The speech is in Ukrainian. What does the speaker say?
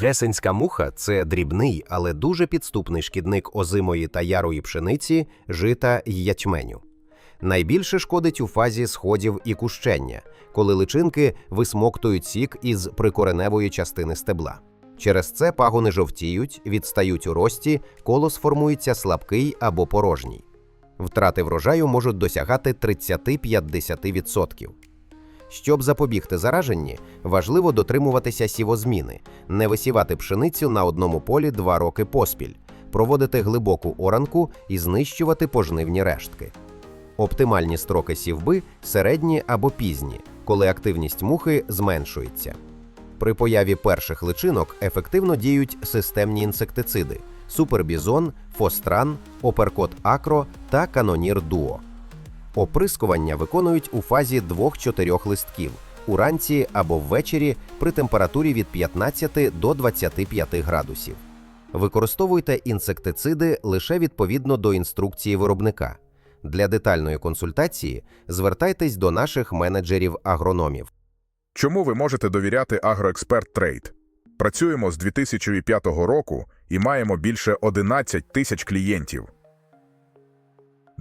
Гесенська муха це дрібний, але дуже підступний шкідник озимої та ярої пшениці, жита й ячменю. Найбільше шкодить у фазі сходів і кущення, коли личинки висмоктують сік із прикореневої частини стебла. Через це пагони жовтіють, відстають у рості, колос формується слабкий або порожній. Втрати врожаю можуть досягати 30-50%. Щоб запобігти зараженні, важливо дотримуватися сівозміни, не висівати пшеницю на одному полі два роки поспіль, проводити глибоку оранку і знищувати пожнивні рештки. Оптимальні строки сівби середні або пізні, коли активність мухи зменшується. При появі перших личинок ефективно діють системні інсектициди супербізон, фостран, оперкот акро та канонір дуо. Оприскування виконують у фазі 2-4 листків уранці або ввечері при температурі від 15 до 25 градусів. Використовуйте інсектициди лише відповідно до інструкції виробника. Для детальної консультації звертайтесь до наших менеджерів-агрономів. Чому ви можете довіряти Агроексперт Трейд? Працюємо з 2005 року і маємо більше 11 тисяч клієнтів.